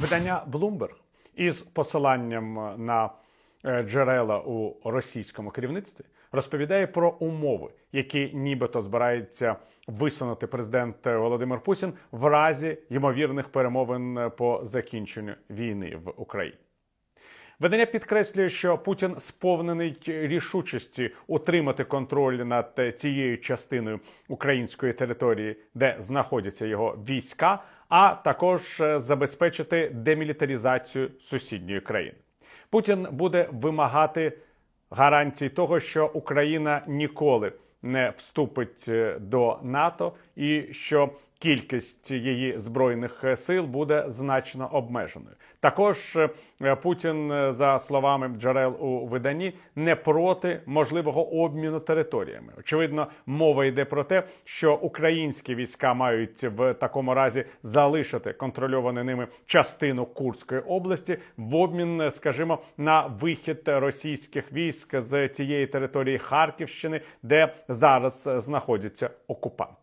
Видання Bloomberg із посиланням на е, джерела у російському керівництві розповідає про умови, які нібито збирається висунути президент Володимир Путін в разі ймовірних перемовин по закінченню війни в Україні. Видання підкреслює, що Путін сповнений рішучості утримати контроль над цією частиною української території, де знаходяться його війська, а також е, забезпечити демілітаризацію сусідньої країни. Путін буде вимагати гарантій того, що Україна ніколи не вступить е, до НАТО, і що кількість її збройних е, сил буде значно обмеженою. Також е, Путін, е, за словами джерел у виданні, не проти можливого обміну територіями. Очевидно, мова йде про те, що українські війська мають в такому разі залишити контрольовану ними частину Курської області в обмін, скажімо, на вихід російських військ з цієї території Харківщини, де зараз знаходяться окупанти.